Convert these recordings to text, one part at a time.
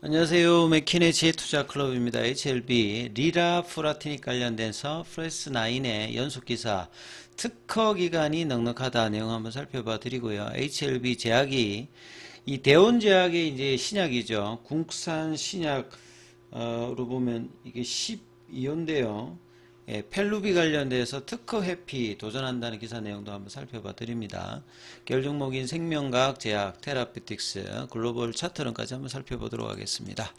안녕하세요. 맥키네 지투자 클럽입니다. HLB 리라 프라티닉 관련돼서 프레스 9의 연속 기사 특허 기간이 넉넉하다 내용 한번 살펴봐 드리고요. HLB 제약이 이 대원 제약의 이제 신약이죠. 국산 신약으로 보면 이게 12호인데요. 예, 펠루비 관련돼서 특허 회피 도전한다는 기사 내용도 한번 살펴봐 드립니다. 계열 종목인 생명과학, 제약, 테라피틱스, 글로벌 차트론까지 한번 살펴보도록 하겠습니다.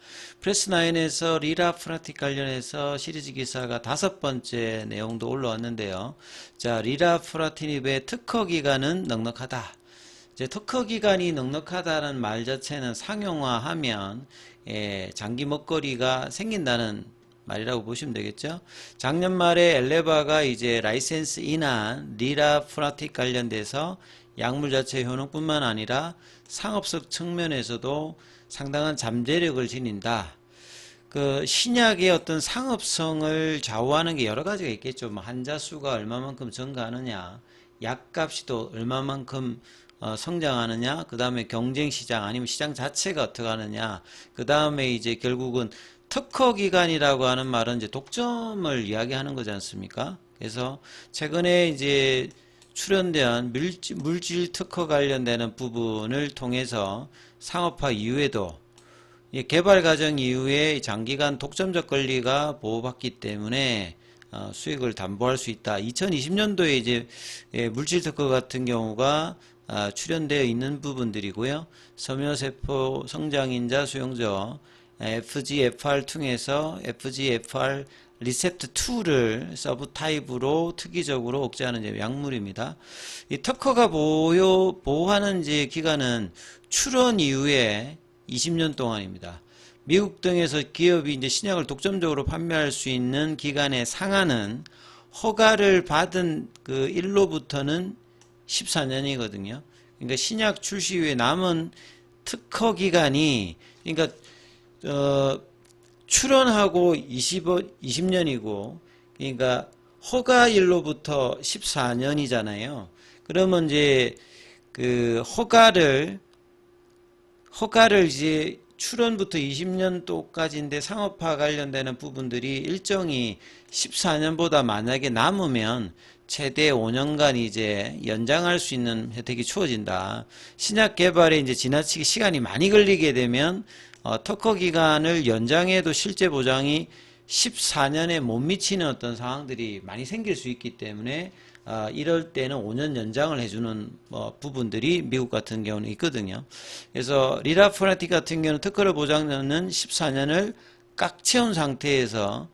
프레스9에서 리라 프라틱 관련해서 시리즈 기사가 다섯 번째 내용도 올라왔는데요. 자, 리라 프라티닙의 특허 기간은 넉넉하다. 이제 특허 기간이 넉넉하다는 말 자체는 상용화하면 예, 장기 먹거리가 생긴다는 말이라고 보시면 되겠죠. 작년 말에 엘레바가 이제 라이센스 인한 리라 프라틱 관련돼서 약물 자체 효능뿐만 아니라 상업적 측면에서도 상당한 잠재력을 지닌다. 그 신약의 어떤 상업성을 좌우하는 게 여러 가지가 있겠죠. 뭐 환자 수가 얼마만큼 증가하느냐, 약값이 또 얼마만큼 어, 성장하느냐, 그 다음에 경쟁 시장 아니면 시장 자체가 어떻게 하느냐, 그 다음에 이제 결국은 특허 기간이라고 하는 말은 이제 독점을 이야기하는 거지 않습니까? 그래서 최근에 이제 출연된 물질, 물질 특허 관련되는 부분을 통해서 상업화 이후에도 이 개발 과정 이후에 장기간 독점적 권리가 보호받기 때문에 어, 수익을 담보할 수 있다. 2020년도에 이제 예, 물질 특허 같은 경우가 아, 출연되어 있는 부분들이고요. 섬유세포 성장인자 수용조 FGFR 통해서 FGFR 리셉트 2를 서브 타입으로 특이적으로 억제하는 약물입니다. 이 특허가 보호, 보호하는 이제 기간은 출원 이후에 20년 동안입니다. 미국 등에서 기업이 이제 신약을 독점적으로 판매할 수 있는 기간의 상한은 허가를 받은 그 일로부터는 14년이거든요. 그러니까 신약 출시 후에 남은 특허 기간이 그러니까 어, 출원하고 20, 20년이고, 그러니까 허가일로부터 14년이잖아요. 그러면 이제 그 허가를, 허가를 이제 출원부터 20년도까지인데 상업화 관련되는 부분들이 일정이 14년보다 만약에 남으면 최대 5년간 이제 연장할 수 있는 혜택이 주어진다. 신약 개발에 이제 지나치게 시간이 많이 걸리게 되면 어, 특허 기간을 연장해도 실제 보장이 14년에 못 미치는 어떤 상황들이 많이 생길 수 있기 때문에 어, 이럴 때는 5년 연장을 해주는 뭐 부분들이 미국 같은 경우는 있거든요. 그래서 리라프라틱 같은 경우는 특허를 보장하는 14년을 꽉 채운 상태에서 어,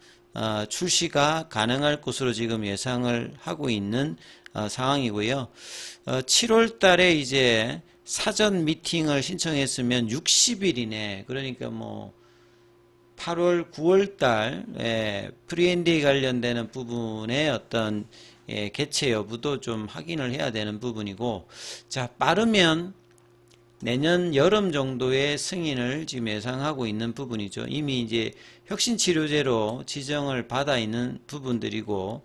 출시가 가능할 것으로 지금 예상을 하고 있는 어, 상황이고요. 7월 달에 이제 사전 미팅을 신청했으면 60일 이내 그러니까 뭐 8월 9월 달 예, 프리엔디에 관련되는 부분의 어떤 예, 개최 여부도 좀 확인을 해야 되는 부분이고 자 빠르면 내년 여름 정도의 승인을 지금 예상하고 있는 부분이죠. 이미 이제 혁신치료제로 지정을 받아 있는 부분들이고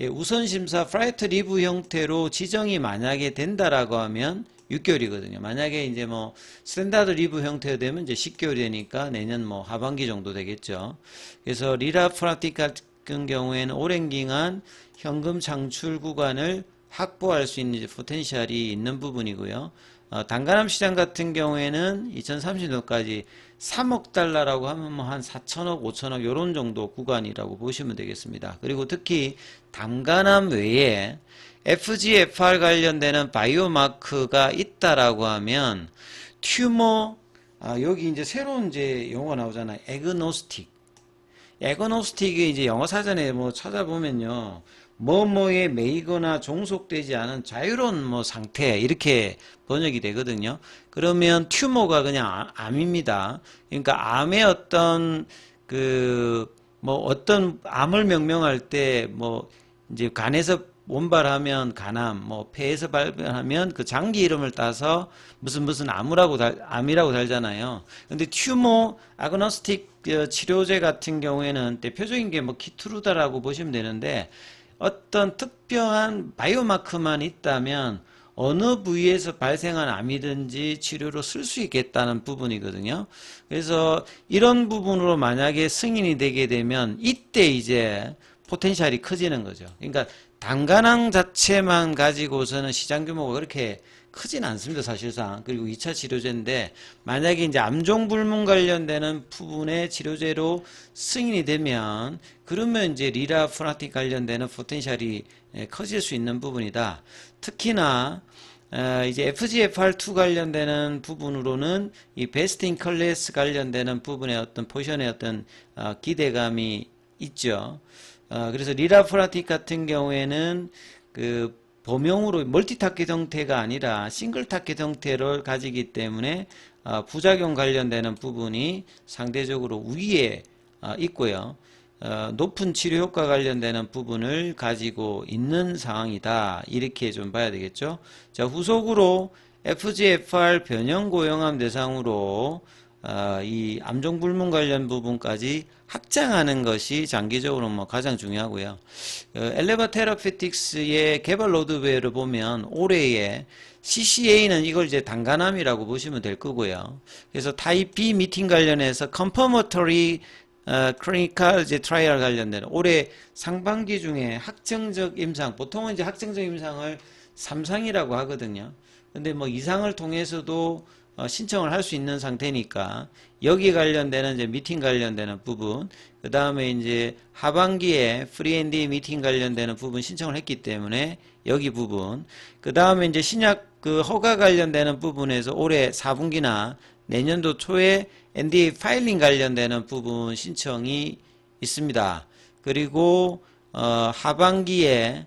예, 우선심사 프라이트 리브 형태로 지정이 만약에 된다라고 하면 6개월이거든요. 만약에 이제 뭐 스탠다드 리브 형태가 되면 이제 10개월이 되니까 내년 뭐 하반기 정도 되겠죠. 그래서 리라 프라틱 같은 경우에는 오랜 기간 현금 창출 구간을 확보할 수 있는 포텐셜이 있는 부분이고요. 어, 단가남 시장 같은 경우에는 2030년까지 3억 달러라고 하면 뭐 한 4천억, 5천억 요런 정도 구간이라고 보시면 되겠습니다. 그리고 특히 단가남 외에 FGFR 관련되는 바이오마크가 있다라고 하면 튜머 아, 여기 이제 새로운 이제 용어가 나오잖아요. 에그노스틱. 에그노스틱이 이제 영어 사전에 뭐 찾아보면요. 뭐뭐에 매이거나 종속되지 않은 자유로운 뭐 상태 이렇게 번역이 되거든요. 그러면 튜머가 그냥 암입니다. 그러니까 암의 어떤 그 뭐 어떤 암을 명명할 때 뭐 이제 간에서 원발하면 간암, 뭐 폐에서 발병하면 그 장기 이름을 따서 무슨 무슨 암이라고 달, 암이라고 달잖아요. 근데 튜모 아그노스틱 어, 치료제 같은 경우에는 대표적인 게 뭐 키트루다라고 보시면 되는데 어떤 특별한 바이오마크만 있다면 어느 부위에서 발생한 암이든지 치료로 쓸 수 있겠다는 부분이거든요. 그래서 이런 부분으로 만약에 승인이 되게 되면 이때 이제 포텐셜이 커지는 거죠. 그러니까 단간항 자체만 가지고서는 시장 규모가 그렇게 크진 않습니다, 사실상. 그리고 2차 치료제인데, 만약에 이제 암종불문 관련되는 부분의 치료제로 승인이 되면, 그러면 이제 리라 프라틱 관련되는 포텐셜이 예, 커질 수 있는 부분이다. 특히나, 어, 이제 FGFR2 관련되는 부분으로는 이 베스트 인 클래스 관련되는 부분의 어떤 포션의 어떤 어, 기대감이 있죠. 어, 그래서 리라 프라틱 같은 경우에는 그 범용으로 멀티타켓 형태가 아니라 싱글 타켓 형태를 가지기 때문에 어, 부작용 관련되는 부분이 상대적으로 위에 어, 있고요. 어, 높은 치료 효과 관련되는 부분을 가지고 있는 상황이다. 이렇게 좀 봐야 되겠죠. 자, 후속으로 FGFR 변형 고용암 대상으로 어, 이 암종 불문 관련 부분까지 확장하는 것이 장기적으로 뭐 가장 중요하고요. 어, 엘레바 테라피틱스의 개발 로드웨어를 보면 올해에 CCA는 이걸 이제 단간암이라고 보시면 될 거고요. 그래서 타입 B 미팅 관련해서 confirmatory 어, 클리니컬 이제 트라이얼 관련된 올해 상반기 중에 확정적 임상 보통은 이제 확정적 임상을 3상이라고 하거든요. 근데 뭐 이상을 통해서도 어, 신청을 할 수 있는 상태니까 여기 관련되는 이제 미팅 관련되는 부분 그 다음에 이제 하반기에 프리앤디 미팅 관련되는 부분 신청을 했기 때문에 여기 부분 그 다음에 이제 신약 그 허가 관련되는 부분에서 올해 4분기나 내년도 초에 NDA 파일링 관련되는 부분 신청이 있습니다. 그리고 어, 하반기에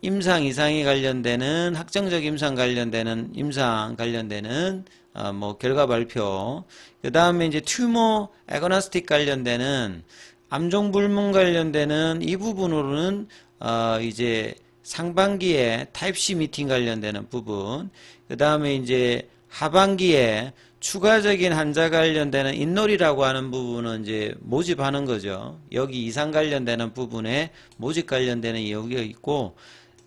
임상 이상에 관련되는 확정적 임상 관련되는 임상 관련되는 어, 뭐 결과 발표 그 다음에 이제 튜머 에거나스틱 관련되는 암종 불문 관련되는 이 부분으로는 어, 이제 상반기에 타입 C 미팅 관련되는 부분 그 다음에 이제 하반기에 추가적인 환자 관련되는 인놀이라고 하는 부분은 이제 모집하는 거죠. 여기 이상 관련되는 부분에 모집 관련되는 여기가 있고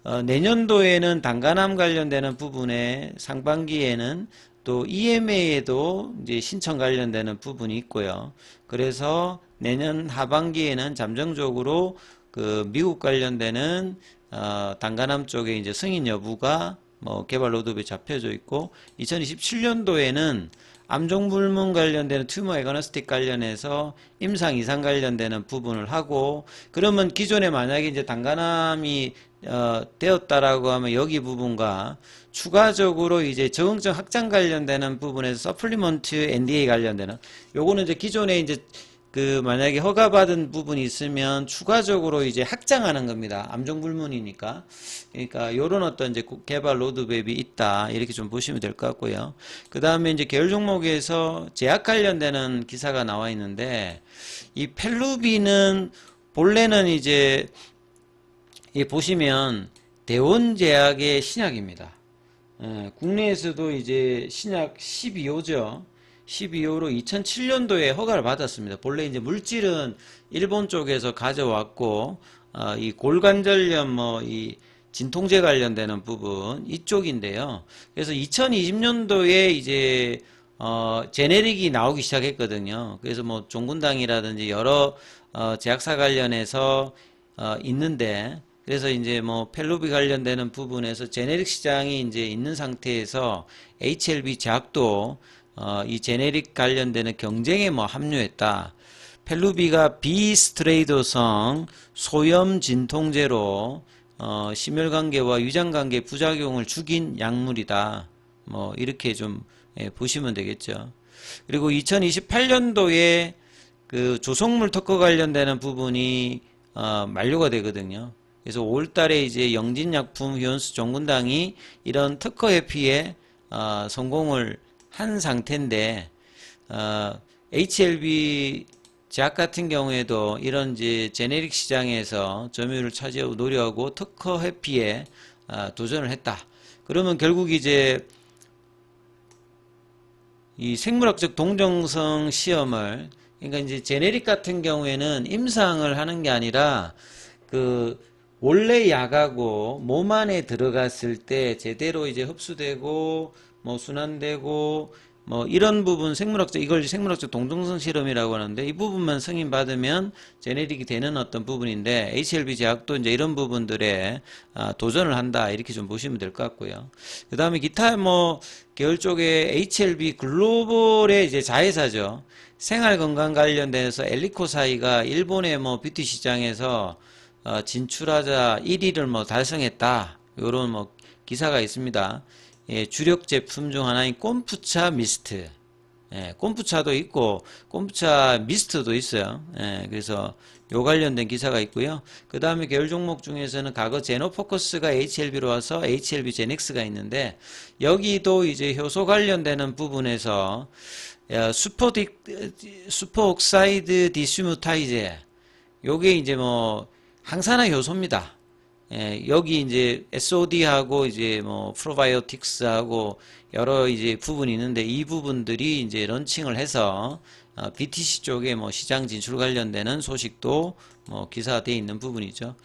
어, 내년도에는 단간암 관련되는 부분에 상반기에는 또 EMA에도 이제 신청 관련되는 부분이 있고요. 그래서 내년 하반기에는 잠정적으로 그 미국 관련되는 어, 단간암 쪽에 이제 승인 여부가 뭐 개발 로드맵에 잡혀져 있고 2027년도에는 암종 불문 관련되는 튜머 에거너스틱 관련해서 임상 이상 관련되는 부분을 하고 그러면 기존에 만약에 이제 단간암이 어, 되었다라고 하면 여기 부분과 추가적으로 이제 적응증 확장 관련되는 부분에서 서플리먼트 NDA 관련되는 요거는 이제 기존에 이제 그 만약에 허가받은 부분이 있으면 추가적으로 이제 확장하는 겁니다. 암종 불문이니까. 그러니까 요런 어떤 이제 개발 로드맵이 있다. 이렇게 좀 보시면 될 것 같고요. 그 다음에 이제 계열 종목에서 제약 관련되는 기사가 나와 있는데 이 펠루비는 본래는 이제 이 보시면 대원제약의 신약입니다. 예, 국내에서도 이제 신약 12호죠. 12호로 2007년도에 허가를 받았습니다. 본래 이제 물질은 일본 쪽에서 가져왔고 어, 이 골관절염 뭐 이 진통제 관련되는 부분 이쪽인데요. 그래서 2020년도에 이제 어, 제네릭이 나오기 시작했거든요. 그래서 뭐 종군당이라든지 여러 어, 제약사 관련해서 어, 있는데 그래서 이제 뭐 펠루비 관련되는 부분에서 제네릭 시장이 이제 있는 상태에서 HLB 제약도 어, 이 제네릭 관련되는 경쟁에 뭐 합류했다. 펠루비가 비스트레이도성 소염 진통제로 어, 심혈관계와 위장관계 부작용을 죽인 약물이다. 뭐 이렇게 좀 예, 보시면 되겠죠. 그리고 2028년도에 그 조성물 특허 관련되는 부분이 어, 만료가 되거든요. 그래서 5월달에 이제 영진약품 휴원수 종군당이 이런 특허 회피에 어, 성공을 한 상태인데 어, HLB 제약 같은 경우에도 이런 이제 제네릭 시장에서 점유율을 차지하고 노려하고 특허 회피에 어, 도전을 했다. 그러면 결국 이제 이 생물학적 동정성 시험을 그러니까 이제 제네릭 같은 경우에는 임상을 하는 게 아니라 그 원래 약하고 몸 안에 들어갔을 때 제대로 이제 흡수되고 뭐 순환되고 뭐 이런 부분 생물학적 이걸 생물학적 동등성 실험이라고 하는데 이 부분만 승인 받으면 제네릭이 되는 어떤 부분인데 HLB 제약도 이제 이런 부분들에 아, 도전을 한다 이렇게 좀 보시면 될 것 같고요. 그 다음에 기타 뭐 계열 쪽에 HLB 글로벌의 이제 자회사죠. 생활 건강 관련돼서 엘리코사이가 일본의 뭐 뷰티 시장에서 어, 진출하자 1위를 뭐 달성했다. 요런 뭐 기사가 있습니다. 예, 주력 제품 중 하나인 꼼푸차 미스트. 예, 꼼푸차도 있고 꼼푸차 미스트도 있어요. 예, 그래서 요 관련된 기사가 있고요. 그 다음에 계열 종목 중에서는 과거 제노포커스가 HLB로 와서 HLB 제닉스가 있는데 여기도 이제 효소 관련되는 부분에서 야, 슈퍼 디 슈퍼 옥사이드 디스뮤타이제 요게 이제 뭐 항산화 효소입니다. 예, 여기 이제 SOD하고 이제 뭐 프로바이오틱스하고 여러 이제 부분이 있는데 이 부분들이 이제 런칭을 해서 어, BTC 쪽에 뭐 시장 진출 관련되는 소식도 뭐 기사돼 있는 부분이죠.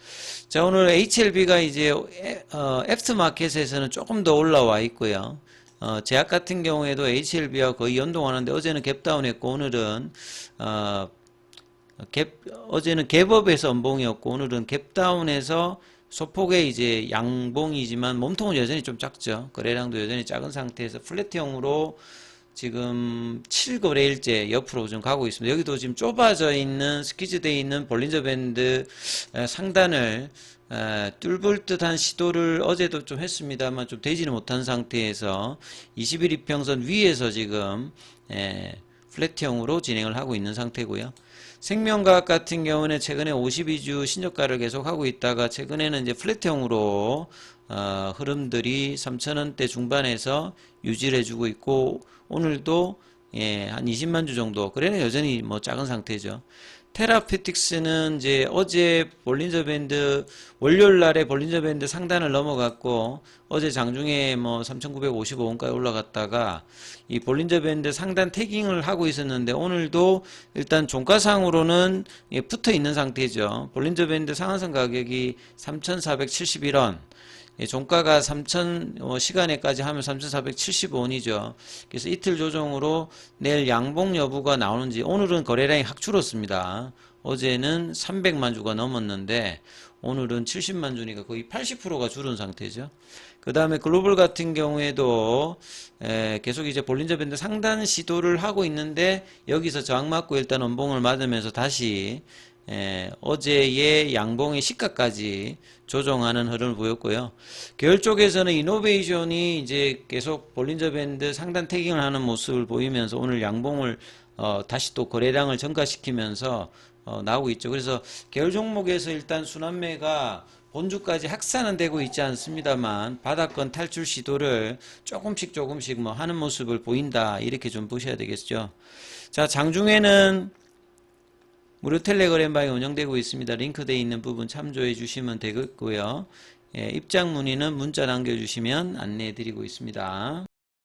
자, 오늘 HLB가 이제 에- 어, 애프터마켓에서는 조금 더 올라와 있고요. 어, 제약 같은 경우에도 HLB와 거의 연동하는데 어제는 갭다운 했고 오늘은 어, 갭, 어제는 갭업에서 음봉이었고 오늘은 갭다운에서 소폭의 이제 양봉이지만 몸통은 여전히 좀 작죠. 거래량도 여전히 작은 상태에서 플랫형으로 지금 7거래일째 옆으로 좀 가고 있습니다. 여기도 지금 좁아져 있는 스퀴즈되어 있는 볼린저 밴드 에, 상단을 에, 뚫을 듯한 시도를 어제도 좀 했습니다만 좀 되지는 못한 상태에서 21 이평선 위에서 지금 에, 플랫형으로 진행을 하고 있는 상태고요. 생명과학 같은 경우는 최근에 52주 신저가를 계속하고 있다가 최근에는 이제 플랫형으로 어, 흐름들이 3천원대 중반에서 유지를 해주고 있고 오늘도 예, 한 20만 주 정도 그래는 여전히 뭐 작은 상태죠. 테라피틱스는 이제 어제 볼린저 밴드 월요일 날에 볼린저 밴드 상단을 넘어갔고 어제 장중에 뭐 3,955원까지 올라갔다가 이 볼린저 밴드 상단 태깅을 하고 있었는데 오늘도 일단 종가상으로는 예, 붙어 있는 상태죠. 볼린저 밴드 상한선 가격이 3,471원. 예, 종가가 3,000 어, 시간에까지 하면 3,475원이죠. 그래서 이틀 조정으로 내일 양봉 여부가 나오는지 오늘은 거래량이 확 줄었습니다. 어제는 300만 주가 넘었는데 오늘은 70만 주니까 거의 80%가 줄은 상태죠. 그 다음에 글로벌 같은 경우에도 에, 계속 이제 볼린저 밴드 상단 시도를 하고 있는데 여기서 저항 맞고 일단 원봉을 맞으면서 다시 에, 어제의 양봉의 시가까지 조정하는 흐름을 보였고요. 계열 쪽에서는 이노베이션이 이제 계속 볼린저 밴드 상단 태깅을 하는 모습을 보이면서 오늘 양봉을 어, 다시 또 거래량을 증가시키면서 어, 나오고 있죠. 그래서 계열 종목에서 일단 순환매가 본주까지 확산은 되고 있지 않습니다만 바닥권 탈출 시도를 조금씩 조금씩 뭐 하는 모습을 보인다 이렇게 좀 보셔야 되겠죠. 자 장중에는 무료 텔레그램 방이 운영되고 있습니다. 링크되어 있는 부분 참조해 주시면 되겠고요. 예, 입장 문의는 문자 남겨주시면 안내해 드리고 있습니다.